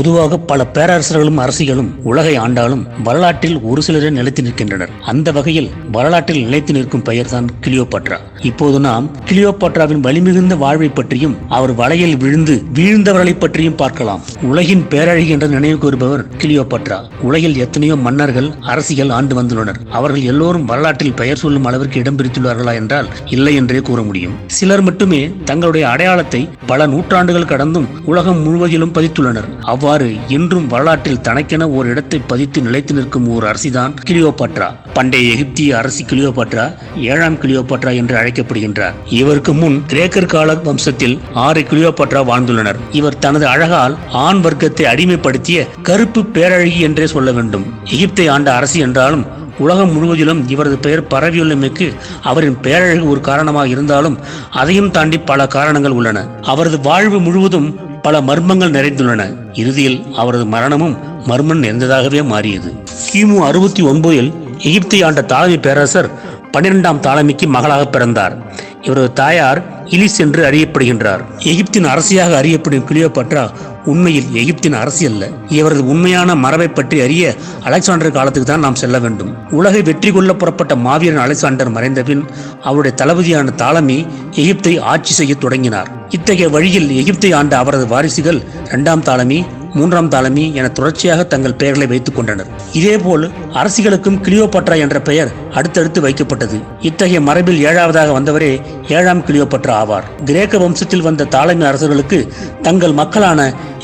பொதுவாக பல பேரரசர்களும் அரசிகளும் உலகை ஆண்டாலும் வரலாற்றில் ஒரு சிலரே நிலைத்து நிற்கின்றனர். அந்த வகையில் வரலாற்றில் நிலைத்து நிற்கும் பெயர் தான் கிளியோபாட்ரா. இப்போது நாம் கிளியோபாட்ராவின் வலிமிகுந்த வாழ்வை பற்றியும் அவர் வலையில் விழுந்து வீழ்ந்தவர்களை பற்றியும் பார்க்கலாம். உலகின் பேரழகி என்று நினைவு கூறுபவர் கிளியோபாட்ரா. உலகில் எத்தனையோ மன்னர்கள் அரசிகள் ஆண்டு வந்துள்ளனர். அவர்கள் எல்லோரும் வரலாற்றில் பெயர் சொல்லும் அளவிற்கு இடம் பிடித்துள்ளார்களா என்றால் இல்லை என்றே கூற முடியும். சிலர் மட்டுமே தங்களுடைய அடையாளத்தை பல நூற்றாண்டுகள் கடந்தும் உலகம் முழுவதிலும் பதித்துள்ளனர். அவ்வாறு இன்றும் வரலாற்றில் தனக்கென ஒரு இடத்தை பதித்து நிலைத்து நிற்கும் ஓர் அரசிதான் கிளியோபாட்ரா. பண்டைய எகிப்திய அரசி கிளியோபாட்ரா ஏழாம் கிளியோபாட்ரா என்று அழைக்கப்படுகின்றார். இவருக்கு முன் கிரேக்கர் கால வம்சத்தில் ஆறு கிளியோபாட்ரா வாழ்ந்துள்ளனர். இவர் தனது அழகால் ஆண் வர்க்கத்தை அடிமைப்படுத்திய கருப்பு பேரழகி என்றே சொல்ல வேண்டும். எகிப்தை ஆண்ட அரசி என்றாலும் உலகம் முழுவதிலும் இவரது பெயர் பரவியுள்ளமைக்கு அவரின் பேரழகு ஒரு காரணமாக இருந்தாலும் அதையும் தாண்டி பல காரணங்கள் உள்ளன. அவரது வாழ்வு முழுவதும் பல மர்மங்கள் நிறைந்துள்ளன. இறுதியில் அவரது மரணமும் மர்மம் நிறைந்ததாகவே மாறியது. கிமு அறுபத்தி ஒன்பதில் எகிப்தை ஆண்ட தாலமி பேரரசர் பன்னிரெண்டாம் தாலமிக்கு மகளாக பிறந்தார். இவரது தாயார் இலிஸ் என்று அறியப்படுகின்றார். எகிப்தின் அரசியாக அறியப்படும் கிளியோபட்ரா உண்மையில் எகிப்தின் அரசி அல்ல. இவரது உண்மையான மரபை பற்றி அறிய அலெக்சாண்டர் காலத்துக்கு தான் நாம் செல்ல வேண்டும். உலகை வெற்றி கொள்ள புறப்பட்ட மாவீரன் அலெக்சாண்டர் மறைந்த பின் அவருடைய தளபதியான தாலமி எகிப்தை ஆட்சி செய்ய தொடங்கினார். இத்தகைய வழியில் எகிப்தை ஆண்ட அவரது வாரிசுகள் இரண்டாம் தாளமி மூன்றாம் தாளமி என தொடர்ச்சியாக தங்கள் பெயர்களை வைத்துக் கொண்டனர். இதேபோல் அரசிகளுக்கும் கிளியோபட்ரா என்ற பெயர் அடுத்தடுத்து வைக்கப்பட்டது. இத்தகைய மரபில் ஏழாவதாக வந்தவரே ஏழாம் கிளியோபட்ரா ஆவார். கிரேக்க வம்சத்தில் வந்த தாளமி அரசர்களுக்கு தங்கள் மக்களான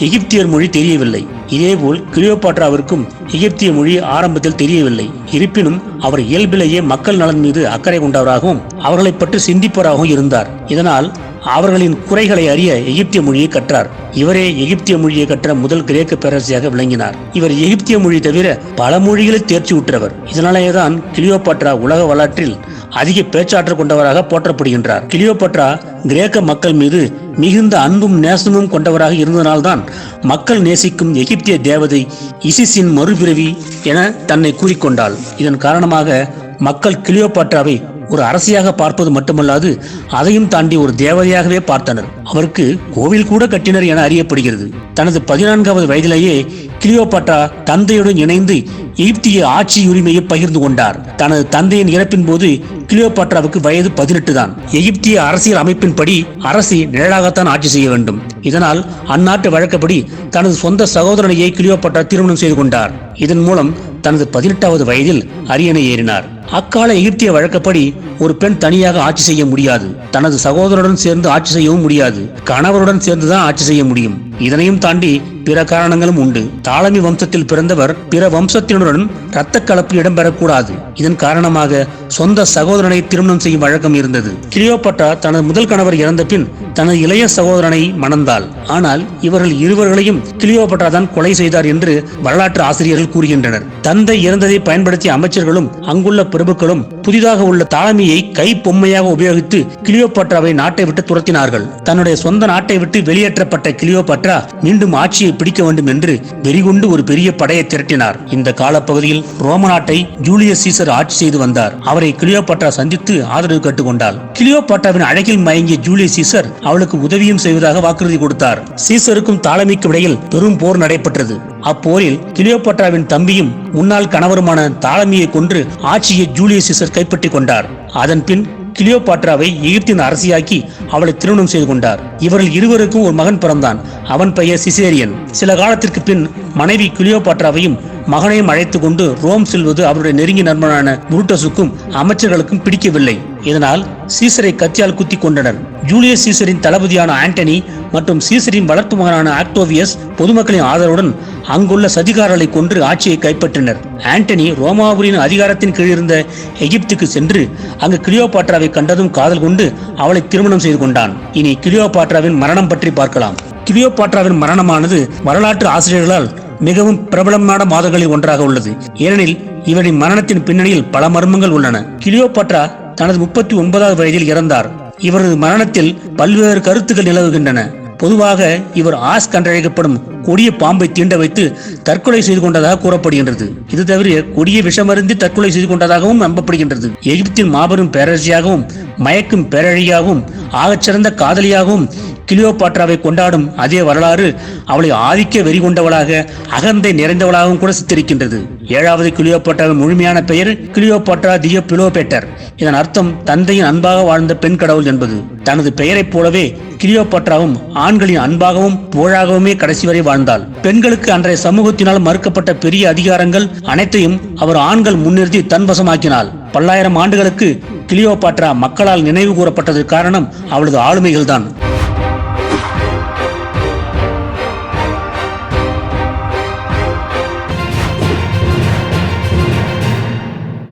எகிப்தியர் மொழி தெரியவில்லை. இதேபோல் கிளியோபாட்ராவிற்கும் எகிப்திய மொழி ஆரம்பத்தில் தெரியவில்லை. இருப்பினும் அவர் இயல்பிலேயே மக்கள் நலன் மீது அக்கறை கொண்டவராகவும் அவர்களை பற்றி சிந்திப்பவராகவும் இருந்தார். இதனால் அவர்களின் குறைகளை அறிய எகிப்திய மொழியை கற்றார். இவரே எகிப்திய மொழியை கற்ற முதல் கிரேக்க பேரரசியாக விளங்கினார். இவர் எகிப்திய மொழி தவிர பல மொழிகளில் தேர்ச்சி உற்றவர். இதனாலேதான் கிளியோபாட்ரா உலக வரலாற்றில் அதிக பேச்சாற்றல் கொண்டவராக போற்றப்படுகின்றார். கிளியோபாட்ரா கிரேக்க மக்கள் மீது மிகுந்த அன்பும் நேசமும் கொண்டவராக இருந்ததனால்தான் மக்கள் நேசிக்கும் எகிப்திய தேவதை இசிஸின் மறுபிறவி என தன்னை கூறிக்கொண்டாள். இதன் காரணமாக மக்கள் கிளியோபாட்ராவை ஒரு அரசியாக பார்ப்பது மட்டுமல்லாது அதையும் தாண்டி ஒரு தேவதையாகவே பார்த்தனர். அவருக்கு கோவில் கூட கட்டினர் என அறியப்படுகிறது. தனது பதினான்காவது வயதிலேயே கிளியோபாட்ரா தந்தையுடன் இணைந்து எகிப்திய ஆட்சி உரிமையை பகிர்ந்து கொண்டார். தனது தந்தையின் இறப்பின் போது கிளியோபாட்ராவுக்கு வயது பதினெட்டு தான் எகிப்திய அரசியல் அமைப்பின்படி அரசி நிழலாகத்தான் ஆட்சி செய்ய வேண்டும். இதனால் அந்நாட்டு வழக்கப்படி தனது சொந்த சகோதரனையை கிளியோபாட்ரா திருமணம் செய்து கொண்டார். இதன் மூலம் தனது பதினெட்டாவது வயதில் அரியணை ஏறினார். அக்கால எகிப்திய வழக்கப்படி ஒரு பெண் தனியாக ஆட்சி செய்ய முடியாது. தனது சகோதரருடன் சேர்ந்து ஆட்சி செய்யவும் முடியாது. கணவருடன் சேர்ந்துதான் ஆட்சி செய்ய முடியும். இதனையும் தாண்டி பிற காரணங்களும் உண்டு. தாளமி வம்சத்தில் பிறந்தவர் பிற வம்சத்தினருடன் இரத்த கலப்பு இடம்பெறக்கூடாது. இதன் காரணமாக சொந்த சகோதரனை திருமணம் செய்யும் வழக்கம் இருந்தது. கிளியோபட்ரா தனது முதல் கணவர் இறந்த பின் தனது இளைய சகோதரனை மணந்தாள். ஆனால் இவர்கள் இருவர்களையும் கிளியோபட்ரா தான் கொலை செய்தார் என்று வரலாற்று ஆசிரியர்கள் கூறுகின்றனர். தந்தை இறந்ததை பயன்படுத்திய அமைச்சர்களும் அங்குள்ள பிரபுக்களும் புதிதாக உள்ள தாளமியை கை பொம்மையாக உபயோகித்து கிளியோபட்ராவை நாட்டை விட்டு துரத்தினார்கள். தன்னுடைய சொந்த நாட்டை விட்டு வெளியேற்றப்பட்ட கிளியோபட்ரா மீண்டும் ஆட்சியை பிடிக்க வேண்டும் என்று வெறிகொண்டு ஒரு பெரிய படையை திரட்டினார். இந்த காலப்பகுதியில் ரோம நாட்டை ஜூலியஸ் சீசர் ஆட்சி செய்து வந்தார். அவரை கிளியோபாட்ரா சந்தித்து ஆதரவு கேட்டுக்கொண்டார் கிளியோபாட்ராவின் அழகில் மயங்கிய ஜூலியஸ் சீசர் அவளுக்கு உதவியும் செய்வதாக வாக்குறுதி கொடுத்தார். சீசருக்கும் தாளமிக்கும் இடையில் பெரும் போர் நடைபெற்றது. அப்போரில் கிளியோபாட்ராவின் தம்பியும் முன்னாள் கணவருமான தாலமியை கொன்று ஆட்சியை ஜூலியஸ் சீசர் கைப்பற்றிக் கொண்டார். அதன் பின் கிளியோபாட்ராவை எகிப்தின் அரசியாக்கி அவளை திருமணம் செய்து கொண்டார். இவர்கள் இருவருக்கும் ஒரு மகன் பிறந்தான். அவன் பெயர் சிசேரியன். சில காலத்திற்கு பின் மனைவி கிளியோபாட்ராவையும் மகனையும் அழைத்து கொண்டு ரோம் செல்வது அவருடைய நெருங்கிய நண்பனான புருட்டஸுக்கும் அமைச்சர்களுக்கும் பிடிக்கவில்லை. இதனால் சீசரை கத்தியால் குத்தி கொண்டனர். ஜூலியஸ் சீசரின் தளபதியான ஆண்டனி மற்றும் சீசரின் வளர்ப்பு மகனான ஆக்டோவியஸ் பொதுமக்களின் ஆதரவுடன் அங்குள்ள சதிகாரர்களை கொன்று ஆட்சியை கைப்பற்றினர். ஆண்டனி ரோமாபுரியின் அதிகாரத்தின் கீழ் இருந்த எகிப்துக்கு சென்று அங்கு கிளியோபாட்ராவை கண்டதும் காதல் கொண்டு அவளை திருமணம் செய்து கொண்டான். இனி கிளியோபாட்ராவின் மரணம் பற்றி பார்க்கலாம். கிளியோபாட்ராவின் மரணமானது வரலாற்று ஆசிரியர்களால் மிகவும் பிரபலமான மாதங்களில் ஒன்றாக உள்ளது. ஏனெனில் இவரின் மரணத்தின் பின்னணியில் பல மர்மங்கள் உள்ளன. கிளியோபாட்ரா தனது முப்பத்தி ஒன்பதாவது வயதில் இறந்தார். இவரது மரணத்தில் பல்வேறு கருத்துக்கள் நிலவுகின்றன. பொதுவாக இவர் ஆஸ் என்றழைக்கப்படும் கொடிய பாம்பை தீண்ட வைத்து தற்கொலை செய்து கொண்டதாக கூறப்படுகின்றது. இது தவிர கொடிய விஷமருந்தி தற்கொலை செய்து கொண்டதாகவும் நம்பப்படுகின்றது. எகிப்தின் மாபெரும் பேரரசியாகவும் மயக்கும் பேரழியாகவும் ஆகச்சிறந்த காதலியாகவும் கிளியோபாட்ராவை கொண்டாடும் அதே வரலாறு அவளை ஆதிக்க வெறி கொண்டவளாக அகந்தை நிறைந்தவளாகவும் கூட சித்தரிக்கின்றது. ஏழாவது கிளியோபாட்ராவின் முழுமையான பெயர் கிளியோபாட்ரா தியோ பிலோபேட்டர். இதன் அர்த்தம் தந்தையின் அன்பாக வாழ்ந்த பெண் கடவுள் என்பது. தனது பெயரைப் போலவே கிளியோபாட்ராவும் ஆண்களின் அன்பாகவும் புகழாகவுமே கடைசி வரை வாழ்ந்தாள். பெண்களுக்கு அன்றைய சமூகத்தினால் மறுக்கப்பட்ட பெரிய அதிகாரங்கள் அனைத்தையும் அவர் ஆண்கள் முன்னிறுத்தி தன்வசமாக்கினாள். பல்லாயிரம் ஆண்டுகளுக்கு கிளியோபாட்ரா மக்களால் நினைவு கூறப்பட்டது காரணம் அவளது ஆளுமைகள்தான்.